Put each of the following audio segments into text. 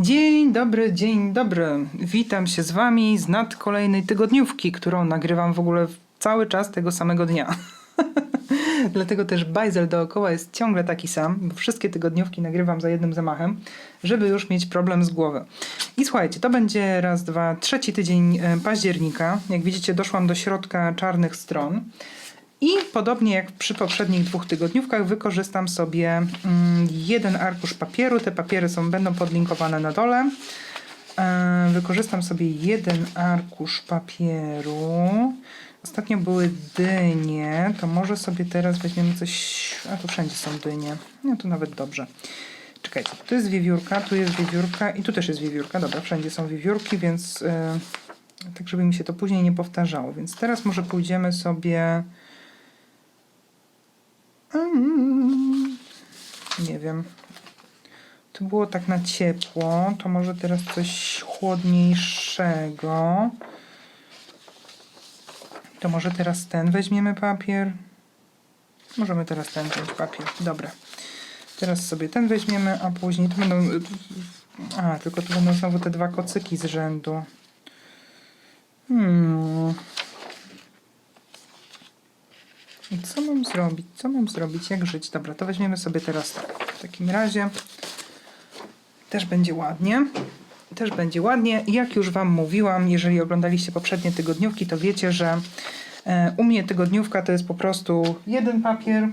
Dzień dobry, dzień dobry. Witam się z Wami z nad kolejnej tygodniówki, którą nagrywam w ogóle cały czas tego samego dnia. Dlatego też bajzel dookoła jest ciągle taki sam, bo wszystkie tygodniówki nagrywam za jednym zamachem, żeby już mieć problem z głowy. I słuchajcie, to będzie raz, dwa, trzeci tydzień e, października. Jak widzicie, doszłam do środka czarnych stron. I podobnie jak przy poprzednich dwóch tygodniówkach, wykorzystam sobie mm, jeden arkusz papieru. Te papiery są, będą podlinkowane na dole. E, Wykorzystam sobie jeden arkusz papieru. Ostatnio były dynie, to może sobie teraz weźmiemy coś. A tu wszędzie są dynie. No to nawet dobrze. Czekajcie, tu jest wiewiórka, tu jest wiewiórka i tu też jest wiewiórka. Dobra, wszędzie są wiewiórki, więc e, tak, żeby mi się to później nie powtarzało. Więc teraz może pójdziemy sobie. Mm, Nie wiem. To było tak na ciepło, to może teraz coś chłodniejszego. To może teraz ten weźmiemy papier. Możemy teraz ten wziąć papier. Dobra. Teraz sobie ten weźmiemy, a później tu będą. A, tylko tu będą znowu te dwa kocyki z rzędu. Hmm. Co mam zrobić? Co mam zrobić? Jak żyć? Dobra, to weźmiemy sobie teraz tak. W takim razie też będzie ładnie. Też będzie ładnie. Jak już Wam mówiłam, jeżeli oglądaliście poprzednie tygodniówki, to wiecie, że e, u mnie tygodniówka to jest po prostu jeden papier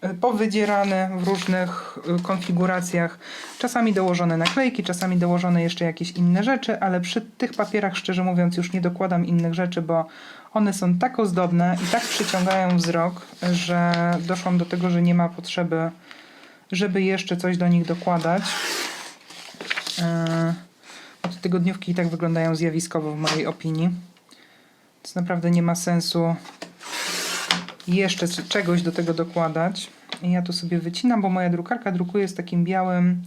e, powydzierane w różnych e, konfiguracjach. Czasami dołożone naklejki, czasami dołożone jeszcze jakieś inne rzeczy, ale przy tych papierach, szczerze mówiąc, już nie dokładam innych rzeczy, bo one są tak ozdobne i tak przyciągają wzrok, że doszłam do tego, że nie ma potrzeby, żeby jeszcze coś do nich dokładać. Bo te tygodniówki i tak wyglądają zjawiskowo w mojej opinii. Więc naprawdę nie ma sensu jeszcze czegoś do tego dokładać. I ja tu sobie wycinam, bo moja drukarka drukuje z takim białym,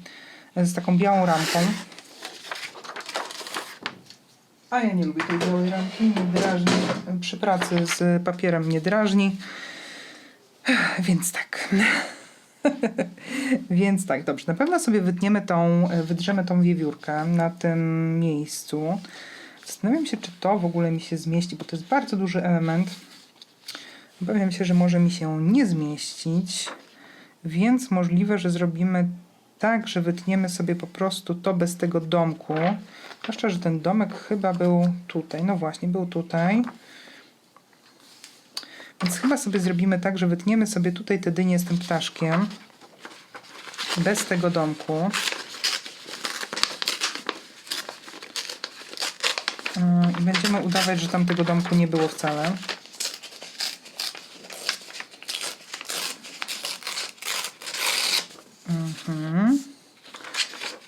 z taką białą ramką. A ja nie lubię tej białej ramki, nie drażni. Przy pracy z papierem nie drażni. Więc tak. Więc tak, dobrze. Na pewno sobie wytniemy tą, wydrzemy tą wiewiórkę na tym miejscu. Zastanawiam się, czy to w ogóle mi się zmieści, bo to jest bardzo duży element. Obawiam się, że może mi się nie zmieścić, więc możliwe, że zrobimy tak, że wytniemy sobie po prostu to bez tego domku. Zwłaszcza, że ten domek chyba był tutaj. No właśnie, był tutaj. Więc chyba sobie zrobimy tak, że wytniemy sobie tutaj te dynie z tym ptaszkiem. Bez tego domku. Yy, I będziemy udawać, że tam tego domku nie było wcale. Mhm.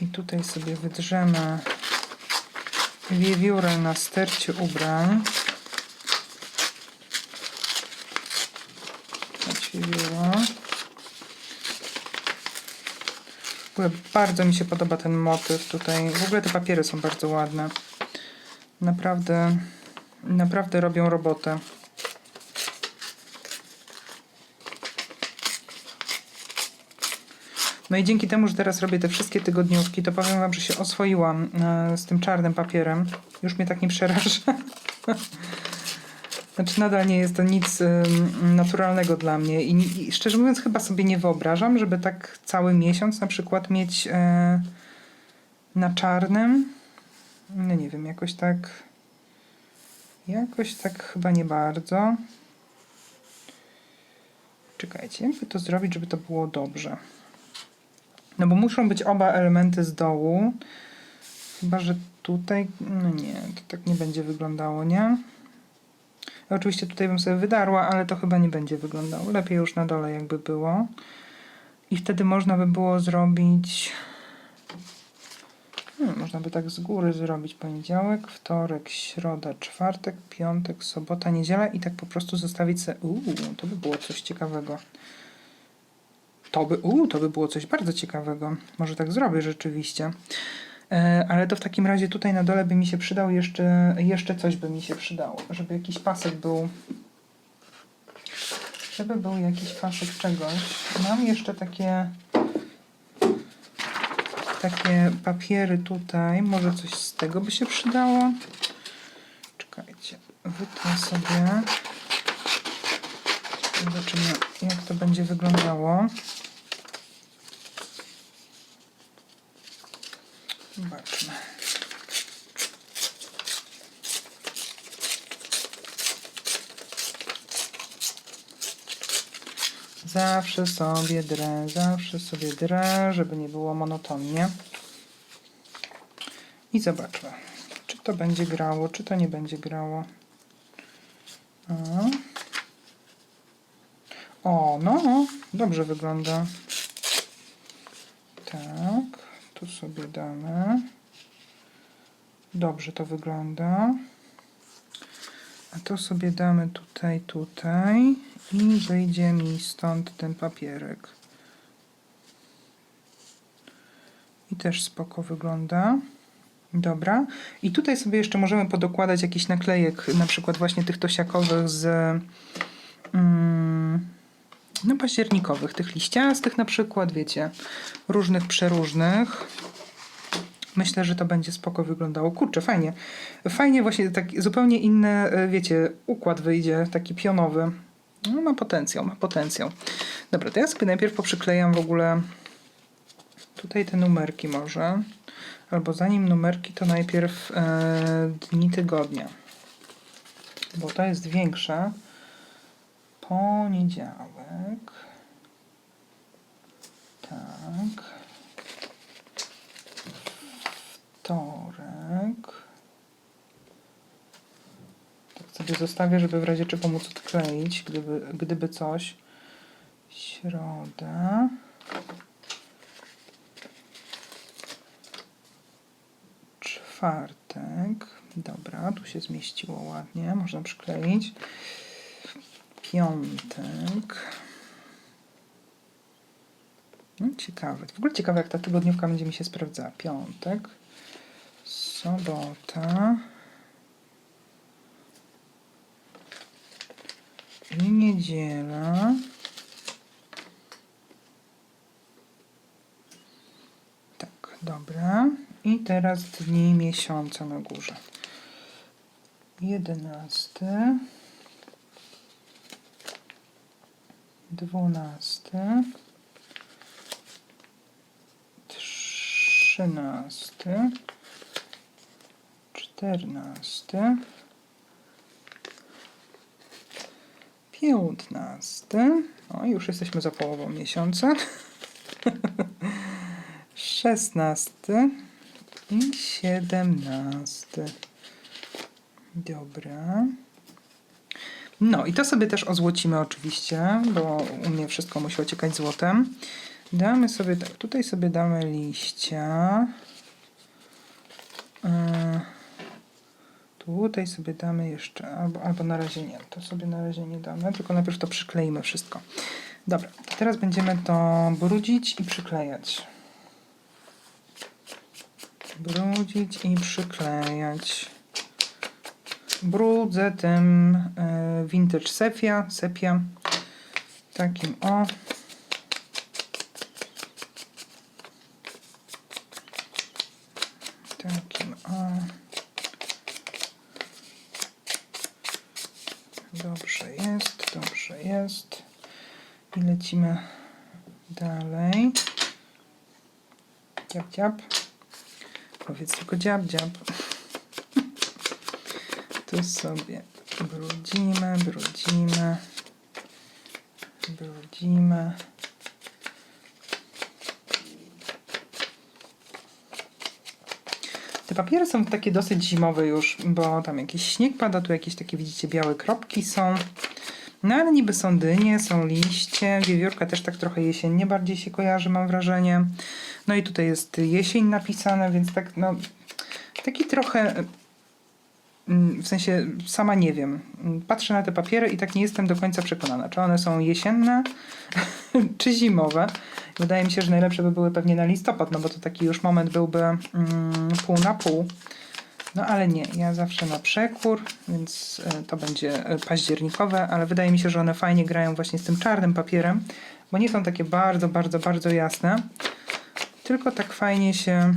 I tutaj sobie wydrzemy wiewiórę na stercie ubrań. W ogóle bardzo mi się podoba ten motyw tutaj. W ogóle te papiery są bardzo ładne. Naprawdę, naprawdę robią robotę. No i dzięki temu, że teraz robię te wszystkie tygodniówki, to powiem wam, że się oswoiłam e, z tym czarnym papierem. Już mnie tak nie przeraża. Znaczy nadal nie jest to nic naturalnego dla mnie I, i szczerze mówiąc chyba sobie nie wyobrażam, żeby tak cały miesiąc na przykład mieć e, na czarnym. No nie wiem, jakoś tak jakoś tak chyba nie bardzo. Czekajcie, jakby to zrobić, żeby to było dobrze. No bo muszą być oba elementy z dołu. Chyba, że tutaj. No nie, to tak nie będzie wyglądało, nie? Oczywiście tutaj bym sobie wydarła, ale to chyba nie będzie wyglądało. Lepiej już na dole jakby było. I wtedy można by było zrobić. Hmm, można by tak z góry zrobić poniedziałek, wtorek, środa, czwartek, piątek, sobota, niedziela i tak po prostu zostawić sobie. Uuu, to by było coś ciekawego. To by, uu, to by było coś bardzo ciekawego. Może tak zrobię rzeczywiście. E, ale to w takim razie tutaj na dole by mi się przydał jeszcze, jeszcze coś by mi się przydało. Żeby jakiś pasek był. Żeby był jakiś pasek czegoś. Mam jeszcze takie takie papiery tutaj. Może coś z tego by się przydało. Czekajcie, wytnę sobie. Zobaczymy, jak to będzie wyglądało. Zobaczmy. Zawsze sobie drę, zawsze sobie drę, żeby nie było monotonnie. I zobaczmy, czy to będzie grało, czy to nie będzie grało. O, o no, dobrze wygląda. Tak, tu sobie damy. Dobrze to wygląda. A to sobie damy tutaj, tutaj i wyjdzie mi stąd ten papierek. I też spoko wygląda. Dobra. I tutaj sobie jeszcze możemy podokładać jakiś naklejek, na przykład właśnie tych tosiakowych z mm, no październikowych, tych liściastych na przykład, wiecie, różnych, przeróżnych. Myślę, że to będzie spoko wyglądało. Kurczę, fajnie. Fajnie właśnie tak zupełnie inny, e, wiecie, układ wyjdzie, taki pionowy. No, ma potencjał, ma potencjał. Dobra, to ja sobie najpierw poprzyklejam w ogóle tutaj te numerki może. Albo zanim numerki, to najpierw e, dni tygodnia. Bo to jest większe. Poniedziałek. Tak. Wtorek. Tak sobie zostawię, żeby w razie czego móc odkleić, gdyby, gdyby coś. Środa. Czwartek. Dobra, tu się zmieściło ładnie. Można przykleić. Piątek. No, ciekawe. W ogóle ciekawe, jak ta tygodniówka będzie mi się sprawdzała. Piątek. Sobota. I niedziela. Tak, dobra. I teraz dni miesiąca na górze. Jedenasty. Dwunasty. Trzynasty. Czternasty. Piętnasty. O, już jesteśmy za połową miesiąca. Szesnasty i siedemnasty. Dobra. No i to sobie też ozłocimy oczywiście, bo u mnie wszystko musi ociekać złotem. Damy sobie tak, tutaj sobie damy liścia. Yy, Tutaj sobie damy jeszcze, albo, albo na razie nie, to sobie na razie nie damy, tylko najpierw to przykleimy wszystko. Dobra, teraz będziemy to brudzić i przyklejać. Brudzić i przyklejać. Brudzę tym y, vintage sepia, sepia. Takim o. Takim o. Dobrze jest, dobrze jest. I lecimy dalej. Dziab, dziab. Powiedz tylko dziab, dziab. Tu sobie brudzimy, brudzimy, brudzimy. Te papiery są takie dosyć zimowe już, bo tam jakiś śnieg pada, tu jakieś takie, widzicie, białe kropki są. No ale niby są dynie, są liście, wiewiórka też tak trochę jesiennie bardziej się kojarzy, mam wrażenie. No i tutaj jest jesień napisane, więc tak no, taki trochę, w sensie sama nie wiem. Patrzę na te papiery i tak nie jestem do końca przekonana, czy one są jesienne, czy zimowe. Wydaje mi się, że najlepsze by były pewnie na listopad, no bo to taki już moment byłby mm, pół na pół. No ale nie, ja zawsze na przekór, więc e, to będzie e, październikowe, ale wydaje mi się, że one fajnie grają właśnie z tym czarnym papierem, bo nie są takie bardzo, bardzo, bardzo jasne, tylko tak fajnie się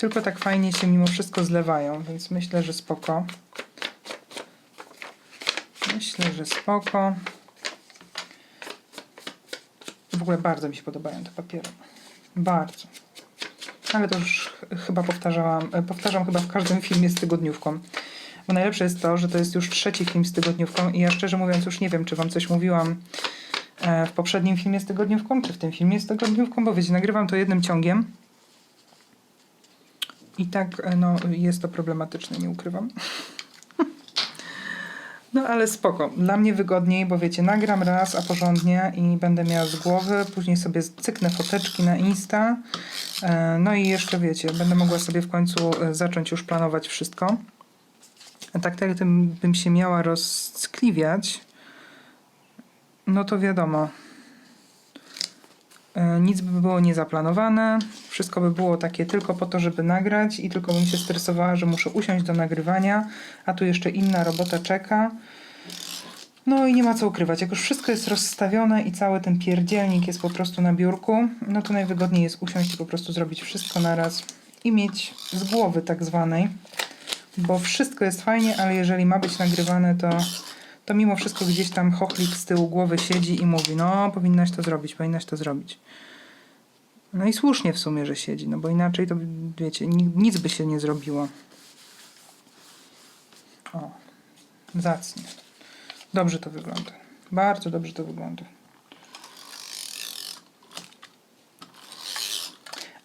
tylko tak fajnie się mimo wszystko zlewają, więc myślę, że spoko. Myślę, że spoko. W ogóle bardzo mi się podobają te papiery. Bardzo. Ale to już ch- chyba powtarzałam, e, powtarzam chyba w każdym filmie z tygodniówką. Bo najlepsze jest to, że to jest już trzeci film z tygodniówką i ja szczerze mówiąc już nie wiem, czy wam coś mówiłam e, w poprzednim filmie z tygodniówką, czy w tym filmie z tygodniówką, bo wiecie, nagrywam to jednym ciągiem. I tak, e, no, jest to problematyczne, nie ukrywam. No ale spoko. Dla mnie wygodniej, bo wiecie, nagram raz, a porządnie i będę miała z głowy, później sobie cyknę foteczki na Insta. E, No i jeszcze wiecie, będę mogła sobie w końcu e, zacząć już planować wszystko. A tak tak bym się miała rozckliwiać, no to wiadomo. Nic by było niezaplanowane, wszystko by było takie tylko po to, żeby nagrać i tylko bym się stresowała, że muszę usiąść do nagrywania, a tu jeszcze inna robota czeka. No i nie ma co ukrywać, jak już wszystko jest rozstawione i cały ten pierdzielnik jest po prostu na biurku, no to najwygodniej jest usiąść i po prostu zrobić wszystko naraz i mieć z głowy tak zwanej, bo wszystko jest fajnie, ale jeżeli ma być nagrywane, to, to mimo wszystko gdzieś tam chochlik z tyłu głowy siedzi i mówi, no powinnaś to zrobić, powinnaś to zrobić. No i słusznie w sumie, że siedzi, no bo inaczej to wiecie, ni- nic by się nie zrobiło. O, zacnie. Dobrze to wygląda. Bardzo dobrze to wygląda.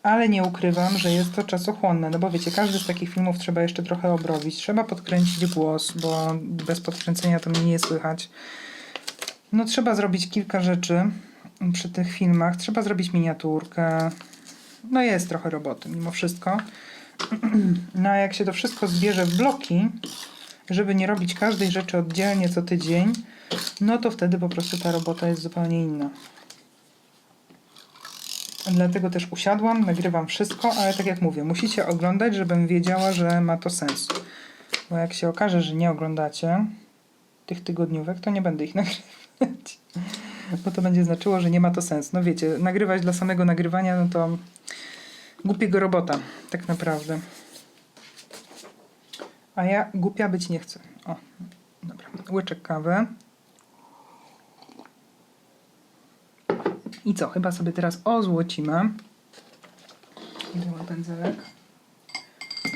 Ale nie ukrywam, że jest to czasochłonne, no bo wiecie, każdy z takich filmów trzeba jeszcze trochę obrobić. Trzeba podkręcić głos, bo bez podkręcenia to mnie nie słychać. No trzeba zrobić kilka rzeczy przy tych filmach. Trzeba zrobić miniaturkę. No jest trochę roboty mimo wszystko. No a jak się to wszystko zbierze w bloki, żeby nie robić każdej rzeczy oddzielnie co tydzień, no to wtedy po prostu ta robota jest zupełnie inna. Dlatego też usiadłam, nagrywam wszystko, ale tak jak mówię, musicie oglądać, żebym wiedziała, że ma to sens. Bo jak się okaże, że nie oglądacie tych tygodniówek, to nie będę ich nagrywać. Bo to będzie znaczyło, że nie ma to sensu. No wiecie, nagrywać dla samego nagrywania, no to głupiego robota, tak naprawdę. A ja głupia być nie chcę. O, dobra. Łyczek kawy. I co? Chyba sobie teraz ozłocimy. Biorę pędzelek.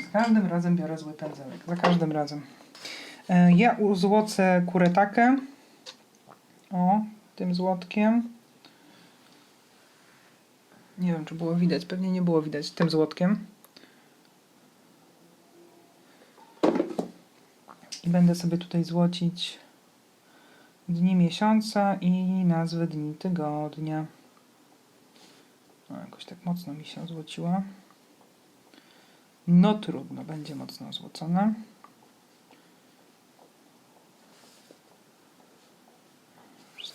Z każdym razem biorę zły pędzelek. Za każdym razem. E, Ja uzłocę kuretakę. O, tym złotkiem. Nie wiem, czy było widać. Pewnie nie było widać tym złotkiem. I będę sobie tutaj złocić dni miesiąca i nazwy dni tygodnia. O, jakoś tak mocno mi się złociła. No trudno, będzie mocno złocone.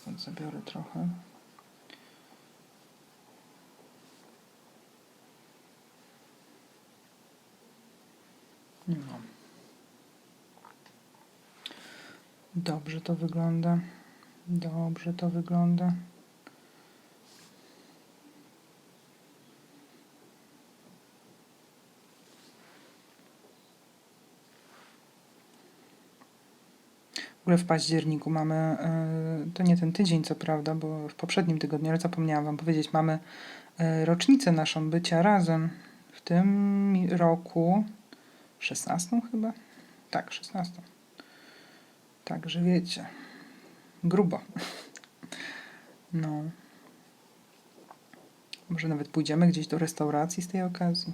Stąd zabiorę trochę. No. Dobrze to wygląda. Dobrze to wygląda. W ogóle w październiku mamy, e, to nie ten tydzień co prawda, bo w poprzednim tygodniu, ale zapomniałam wam powiedzieć, mamy e, rocznicę naszą bycia razem. W tym roku 16 chyba? Tak, 16. Także wiecie, grubo. No. Może nawet pójdziemy gdzieś do restauracji z tej okazji.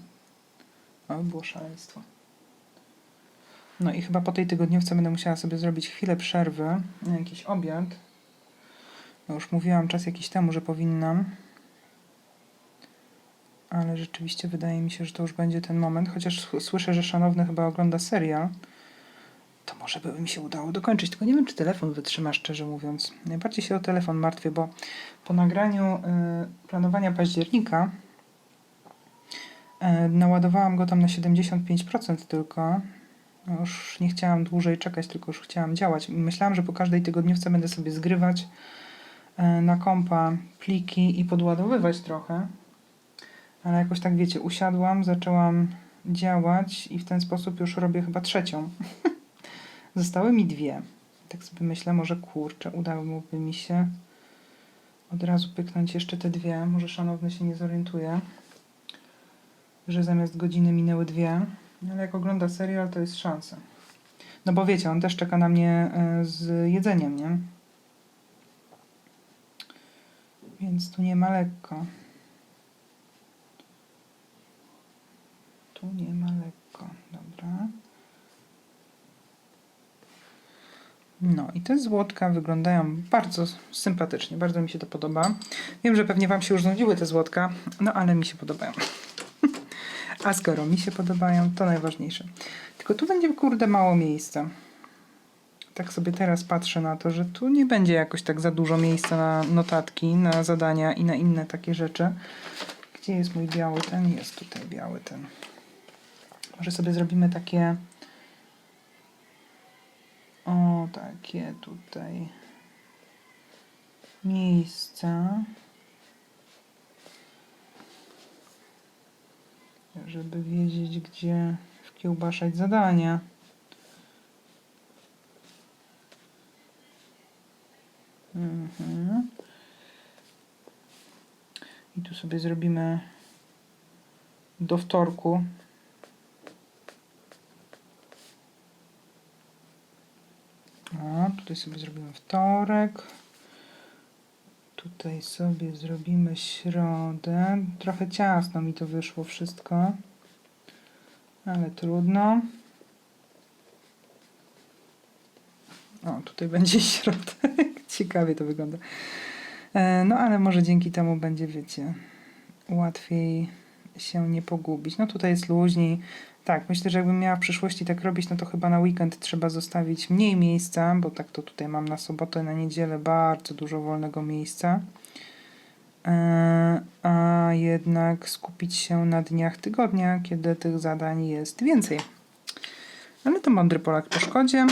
O, było szaleństwo. No i chyba po tej tygodniówce będę musiała sobie zrobić chwilę przerwy na jakiś obiad. No już mówiłam czas jakiś temu, że powinnam. Ale rzeczywiście wydaje mi się, że to już będzie ten moment. Chociaż słyszę, że szanowny chyba ogląda serial. To może by mi się udało dokończyć. Tylko nie wiem, czy telefon wytrzyma, szczerze mówiąc. Najbardziej się o telefon martwię, bo po nagraniu y, planowania października y, naładowałam go tam na 75% tylko. No Już nie chciałam dłużej czekać, tylko już chciałam działać. Myślałam, że po każdej tygodniówce będę sobie zgrywać y, na kompa pliki i podładowywać trochę. Ale jakoś tak wiecie, usiadłam, zaczęłam działać i w ten sposób już robię chyba trzecią. Zostały mi dwie. Tak sobie myślę, może kurczę, udałoby mi się od razu pyknąć jeszcze te dwie. Może szanowny się nie zorientuje, że zamiast godziny minęły dwie. Ale jak ogląda serial, to jest szansa. No bo wiecie, on też czeka na mnie e, z jedzeniem, nie? Więc tu nie ma lekko. Tu nie ma lekko. Dobra. No i te złotka wyglądają bardzo sympatycznie. Bardzo mi się to podoba. Wiem, że pewnie Wam się już znudziły te złotka, no ale mi się podobają. A skoro mi się podobają, to najważniejsze. Tylko tu będzie kurde mało miejsca. Tak sobie teraz patrzę na to, że tu nie będzie jakoś tak za dużo miejsca na notatki, na zadania i na inne takie rzeczy. Gdzie jest mój biały ten? Jest tutaj biały ten. Może sobie zrobimy takie. O, takie tutaj miejsca. Żeby wiedzieć, gdzie wkiełbaszać zadania. Mhm. I tu sobie zrobimy do wtorku. O, tutaj sobie zrobimy wtorek. Tutaj sobie zrobimy środę. Trochę ciasno mi to wyszło wszystko. Ale trudno. O, tutaj będzie środek. Ciekawie to wygląda. E, No, ale może dzięki temu będzie, wiecie, łatwiej się nie pogubić. No tutaj jest luźniej. Tak, myślę, że jakbym miała w przyszłości tak robić, no to chyba na weekend trzeba zostawić mniej miejsca, bo tak to tutaj mam na sobotę, na niedzielę bardzo dużo wolnego miejsca. E, A jednak skupić się na dniach tygodnia, kiedy tych zadań jest więcej. Ale to mądry Polak po szkodzie.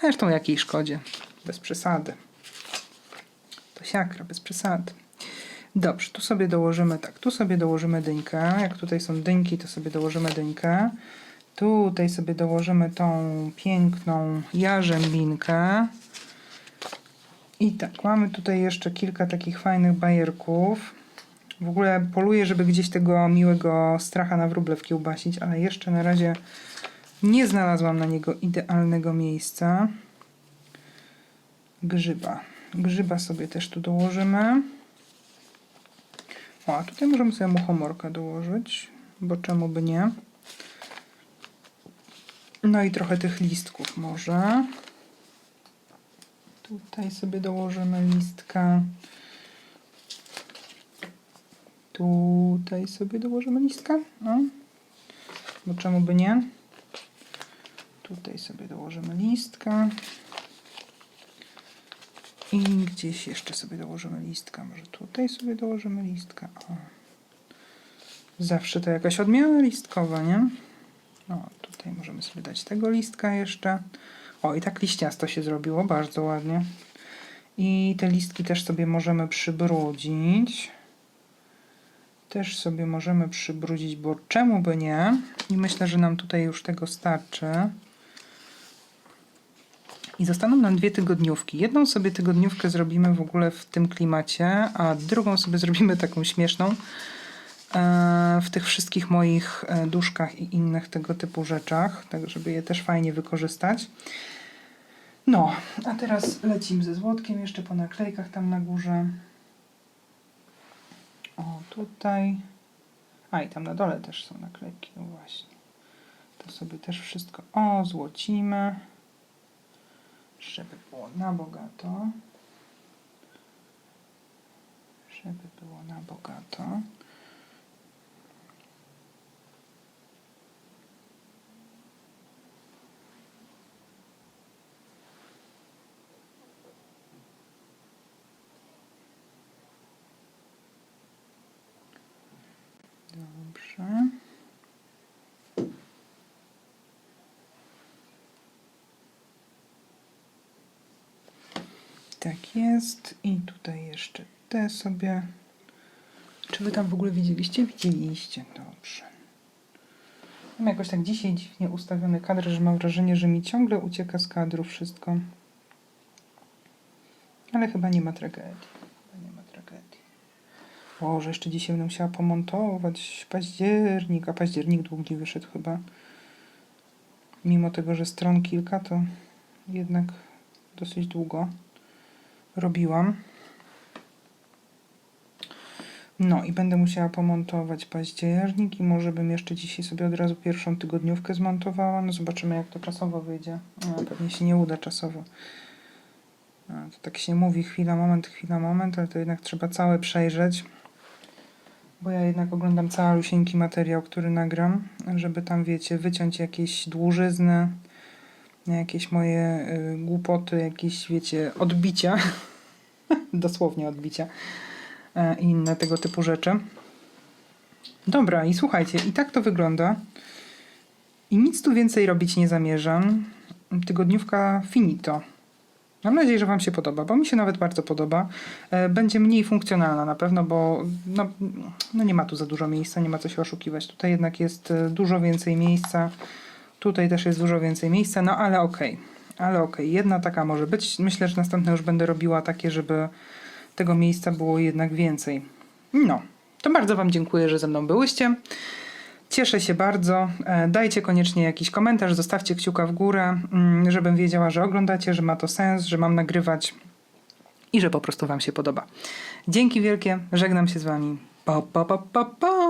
Zresztą jakiej szkodzie? Bez przesady. To siakra, bez przesady. Dobrze, tu sobie dołożymy tak, tu sobie dołożymy dyńkę. Jak tutaj są dyńki, to sobie dołożymy dyńkę. Tutaj sobie dołożymy tą piękną jarzębinkę. I tak, mamy tutaj jeszcze kilka takich fajnych bajerków. W ogóle poluję, żeby gdzieś tego miłego stracha na wróble wkiełbasić, ale jeszcze na razie nie znalazłam na niego idealnego miejsca. Grzyba. Grzyba sobie też tu dołożymy. O, a tutaj możemy sobie muchomorka dołożyć, bo czemu by nie. No i trochę tych listków może. Tutaj sobie dołożymy listka. Tutaj sobie dołożymy listka. No. Bo czemu by nie? Tutaj sobie dołożymy listka. I gdzieś jeszcze sobie dołożymy listka. Może tutaj sobie dołożymy listka. O. Zawsze to jakaś odmiana listkowa, nie? O, tutaj możemy sobie dać tego listka jeszcze. O, i tak liściasto się zrobiło, bardzo ładnie. I te listki też sobie możemy przybrudzić. Też sobie możemy przybrudzić, bo czemu by nie? I myślę, że nam tutaj już tego starczy. I zostaną nam dwie tygodniówki. Jedną sobie tygodniówkę zrobimy w ogóle w tym klimacie, a drugą sobie zrobimy taką śmieszną e, w tych wszystkich moich e, duszkach i innych tego typu rzeczach, tak żeby je też fajnie wykorzystać. No, a teraz lecimy ze złotkiem jeszcze po naklejkach tam na górze. O, tutaj. A i tam na dole też są naklejki, no właśnie. To sobie też wszystko ozłocimy żeby było na bogato. Żeby było na bogato. Dobrze. Tak jest. I tutaj jeszcze te sobie. Czy wy tam w ogóle widzieliście? Widzieliście, dobrze. Mam jakoś tak dzisiaj dziwnie ustawiony kadr, że mam wrażenie, że mi ciągle ucieka z kadru wszystko. Ale chyba nie ma tragedii. Chyba nie ma tragedii. Boże, jeszcze dzisiaj będę musiała pomontować październik, a październik długi wyszedł chyba. Mimo tego, że stron kilka, to jednak dosyć długo robiłam. No i będę musiała pomontować październik i może bym jeszcze dzisiaj sobie od razu pierwszą tygodniówkę zmontowała. No zobaczymy jak to czasowo wyjdzie. No, pewnie się nie uda czasowo. A, to tak się mówi chwila, moment, chwila, moment, ale to jednak trzeba całe przejrzeć. Bo ja jednak oglądam calusieńki materiał, który nagram, żeby tam, wiecie, wyciąć jakieś dłużyzny, jakieś moje y, głupoty, jakieś, wiecie, odbicia. Dosłownie odbicia e, i inne tego typu rzeczy. Dobra, i słuchajcie, i tak to wygląda. I nic tu więcej robić nie zamierzam. Tygodniówka finito. Mam nadzieję, że Wam się podoba, bo mi się nawet bardzo podoba. E, Będzie mniej funkcjonalna na pewno, bo no, no nie ma tu za dużo miejsca, nie ma co się oszukiwać. Tutaj jednak jest e, dużo więcej miejsca. Tutaj też jest dużo więcej miejsca, no ale okej. Ale okej, jedna taka może być. Myślę, że następne już będę robiła takie, żeby tego miejsca było jednak więcej. No, to bardzo Wam dziękuję, że ze mną byłyście. Cieszę się bardzo. E, Dajcie koniecznie jakiś komentarz, zostawcie kciuka w górę, mm, żebym wiedziała, że oglądacie, że ma to sens, że mam nagrywać i że po prostu Wam się podoba. Dzięki wielkie, żegnam się z Wami. Pa, pa, pa, pa, pa.